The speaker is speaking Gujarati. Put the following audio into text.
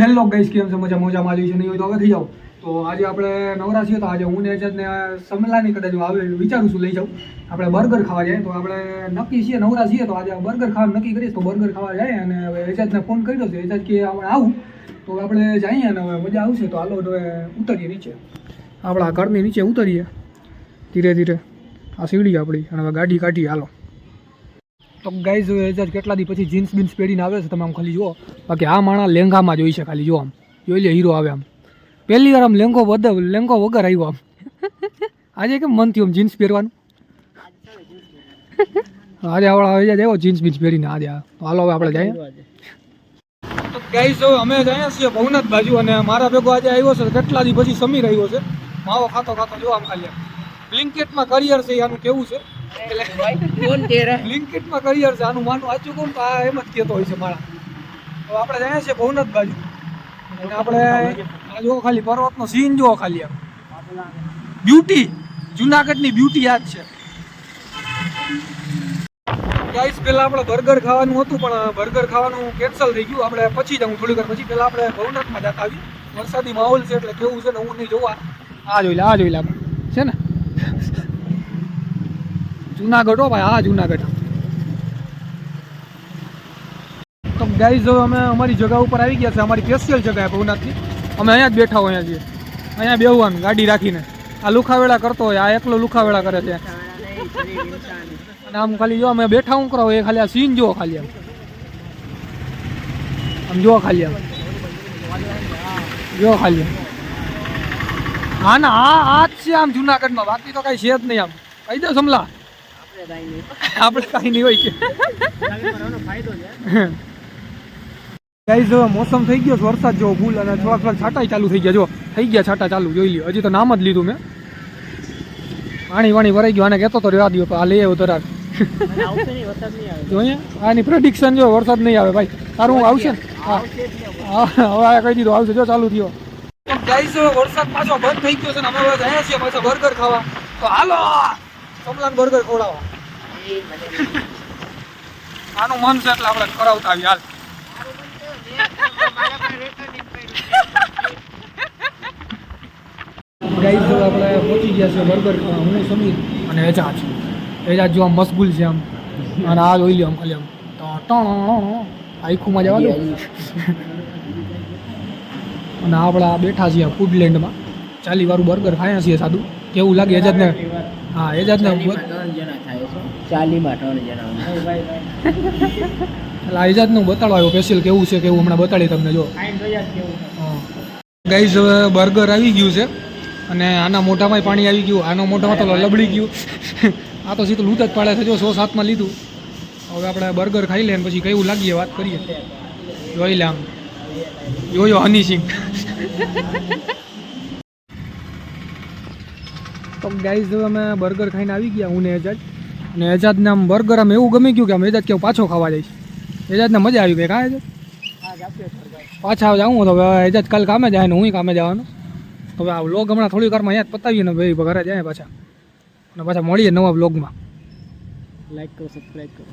હેલો ગઈ કેમ છે? મજા મજામાં આવી છે. નહીં હોય તો હવે થઈ જાઓ. તો આજે આપણે નવરા તો આજે હું ને ને સમલાની કદાચ આવે વિચારું છું, લઈ જાઉં. આપણે બર્ગર ખાવા જાય તો આપણે નક્કી છીએ, નવરા તો આજે બર્ગર ખાવાનું નક્કી કરીશ તો બર્ગર ખાવા જાય અને હવે એજાજને ફોન કર્યો છે. એજાજ કે આપણે આવું. તો આપણે જઈએ અને હવે મજા આવશે. તો હાલો હવે ઉતરીએ નીચે. આપણા ઘરની નીચે ઉતરીએ. ધીરે ધીરે. આ સીડી આપણી. અને હવે ગાડી કાઢીએ. હાલો. તો ગાઈઝ હજાર કેટલા દી પછી જીન્સ બીન્સ પહેરીને આવે છે તમે આમ ખાલી જુઓ. બાકી આ માણસ લેંઘામાં જોઈ છે ખાલી, જુઓ આમ. જોઈ લે હીરો આવે આમ. પહેલી વાર આમ લેંઘો વધ, લેંઘો વગર આવ્યો આમ. આજે કેમ મન થયું આમ જીન્સ પહેરવાનું? આજે આપણે આવી જાય જીન્સ બીન્સ પહેરીને, આજે હાલો હવે આપણે જઈએ. તો ગાઈઝ અમે જઈએ છીએ ભવનાથ બાજુ અને મારા ભેગો આજે આવ્યો છે, કેટલા દી પછી સમીર આવ્યો છે. માવો ખાતો ખાતો જો આમ ખાલી બ્લિંકેટમાં કરિયર છે, આનું કેવું છે? આ એમ જ કહેતો હોય છે મારા આપણે જાણીએ છીએ ભવનાથ બાજુ. અને આ જો ખાલી પર્વતનો સીન જુઓ ખાલી આમ બ્યુટી જુનાગઢની બ્યુટી યાદ છે. ગાઈસ આપણે બર્ગર ખાવાનું હતું, પણ બર્ગર ખાવાનું કેન્સલ થઈ ગયું. આપણે પછી જવું હું થોડીક વાર પછી. પહેલાં આપણે ભવનાથમાં જતા આવી વરસાદી માહોલ છે એટલે કેવું છે ને હું નહીં જોવા. આ જોઈ લે, આ જોઈ લે છે ને? જુનાગઢ હો ભાઈ આ જુનાગઢ. તો ગાઈઝ હવે અમે અમારી જગા ઉપર આવી ગયા છે, અમારી સ્પેશિયલ જગા ભવનાથની. અમે અહીંયા જ બેઠા હોય અહીંયા છીએ. અહીંયા બેહવાનું ગાડી રાખીને. આ લુખાવેળા કરતો હોય, આ એકલો લુખાવેળા કરે છે. અને આમ ખાલી જો અમે બેઠા હું કરો, એ ખાલી આ સીન જુઓ ખાલી આમ. આમ જુઓ ખાલી આમ. જુઓ ખાલી હા, ના, આ આ જ છે આમ જુનાગઢમાં, બાકી તો કાંઈ છે જ નહીં આમ. કહી દો સમલા. આપણે કાંઈ નહીં હોય કે. મોસમ થઈ ગયો વરસાદ જેવો ફૂલ અને થોડાક થોડાક છાંટા ચાલુ થઈ ગયા. જો, થઈ ગયા છાંટા ચાલુ, જોઈ લ્યો. હજી તો નામ જ લીધું મેં. પાણી વાણી ભરાઈ ગયું, આને કહેતો તો રેવા દો આ લઈ આવ્યો તરાર જો અહીંયા, આની પ્રેડિક્શન જો, વરસાદ નહીં આવે, ભાઈ. તારું આવશે? હા. હવે કહી દીધું, આવશે. જો, ચાલુ થયો. ગાઈઝ વરસાદ પાછો બંધ થઈ ગયો છે ને, અમે હવે છીએ પાછા બર્ગર ખાવા. તો હાલો! કમલાન બર્ગર ખવડાવો. આનું મન છે એટલે આપણે કરાવતા આવી હાલ. ગાઈઝ આપણે પહોંચી ગયા છે બર્ગર હું સમીર અને એજાજ એજાજ જો આમ મશગુલ છે આમ. અને આ જોઈ લ્યો આમ ખાલી આમ. ટણ આખુંમાં જવા દો. અને આપણે બેઠા છીએ ફૂડલેન્ડમાં ચાલી વાળું બર્ગર ખાયા છીએ સાદું. કેવું લાગે એજાજને હા એજાજને ચાલીમાં ત્રણ જણા એટલે આ જાતનું બતાડો આવ્યો સ્પેશિયલ કેવું છે કેવું હમણાં બતાડી તમને જો. ગાઈઝ હવે બર્ગર આવી ગયું છે અને આના મોઢામાંય પાણી આવી ગયું. આનો મોઢામાં તો લબડી ગયું. આ તો સીધું લૂંટ જ પાડે છે જો સો સાતમાં લીધું. હવે આપણે બર્ગર ખાઈ લે પછી કેવું લાગીએ વાત કરીએ. જોઈ લે આમ. જોયો હની સિંહ તો ગાઈઝ અમે બર્ગર ખાઈને આવી ગયા હું ને એજાજ. અને એજાજને આમ બર્ગર આમ એવું ગમી ગયું કે આમ એજાજ કેવું પાછો ખાવા જઈશ. એજાજને મજા આવી ગઈ કાં એજાજ પાછા જાઉં તો હવે એજાજ કાલ કામે જાય ને હું કામે જવાનું. તો હવે આ વ્લોગ હમણાં થોડી વારમાં અહીંયા પતાવીએ ને ભાઈ ઘરે જાય પાછા. અને પાછા મળીએ નવા વ્લોગમાં લાઈક કરો સબસ્ક્રાઈબ કરો.